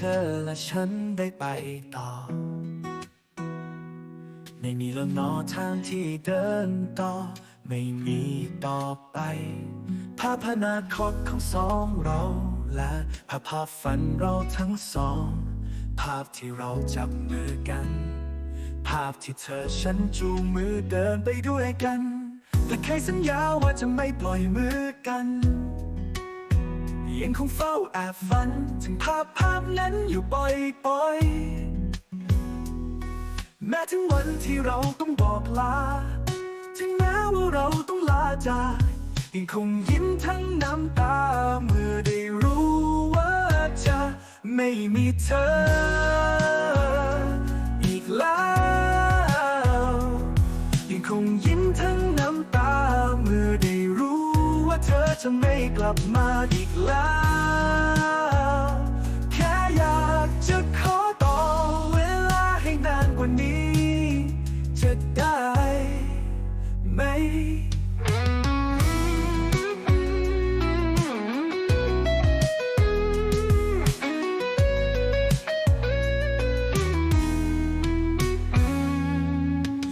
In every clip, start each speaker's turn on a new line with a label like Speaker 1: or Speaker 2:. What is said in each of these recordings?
Speaker 1: ธอและฉันได้ไปต่อ ไม่มีแล้วนอทางที่เดินต่อ ไม่มีต่อไป ภาพอนาคตของสองเรา และภาพภาพฝันเราทั้งสอง ภาพที่เราจับมือกัน ภาพที่เธอฉันจูงมือเดินไปด้วยกันและเคยสัญญาว่าจะไม่ปล่อยมือกัน ยังคงเฝ้าแอบฝัน ถึงภาพภาพนั้นอยู่บ่อยๆแม้ถึงวันที่เราต้องบอกลา ถึงแม้ว่าเราต้องลาจากยังคงยิ้มทั้งน้ำตา เมื่อได้รู้ว่าจะไม่มีเธอ อีกแล้วยังคงยิ้มทั้ง จะไม่กลับมาอีกแล้ว แค่อยากจะขอต่อเวลาให้นานกว่านี้ จะได้ไหม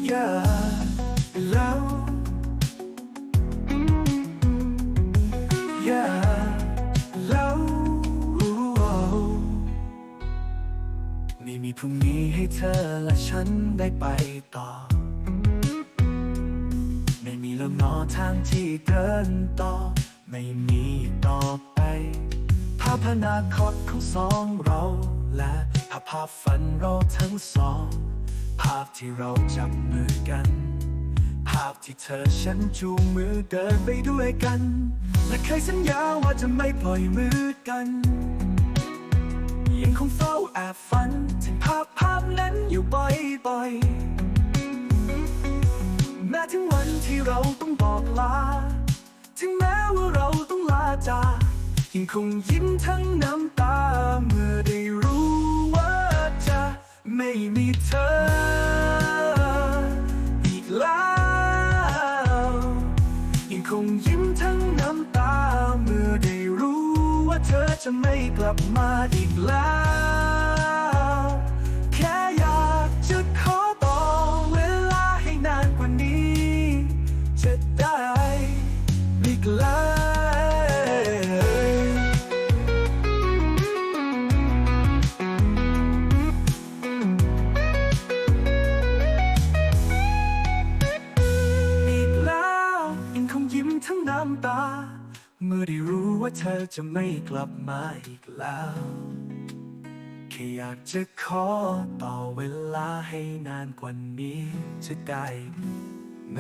Speaker 1: อยาแอย่าแล้วไม่มีพรุ่งนี้ให้เธอและฉันได้ไปต่อ ไม่มีล้วเนอทางที่เดินต่อ ไม่มีต่อไป ภาพนาคตของสองเรา และภาพภาพฝันเราทั้งสอง ภาพที่เราจับมือกัน ภาพที่เธอฉันจูงมือเดินไปด้วยกัน และเคยสัญญาว่าจะไม่ปล่อยมือกัน ยังคงเฝ้าแอบฝัน ถึงภาพภาพนั้นอยู่บ่อยๆ แม้ถึงวันที่เราต้องบอกลา ถึงแม้ว่าเราต้องลาจากยังคงยิ้มทั้งน้ำตา จะไม่กลับมาอีกแล้ว แค่อยากจะขอต่อเวลาให้นานกว่านี้ จะได้อีกแล้วอีกแล้วยังคงยิ้มทั้งน้ำตา เมื่อได้รู้ว่าเธอจะไม่กลับมาอีกแล้ว แค่อยากจะขอต่อเวลาให้นานกว่านี้จะได้ไหม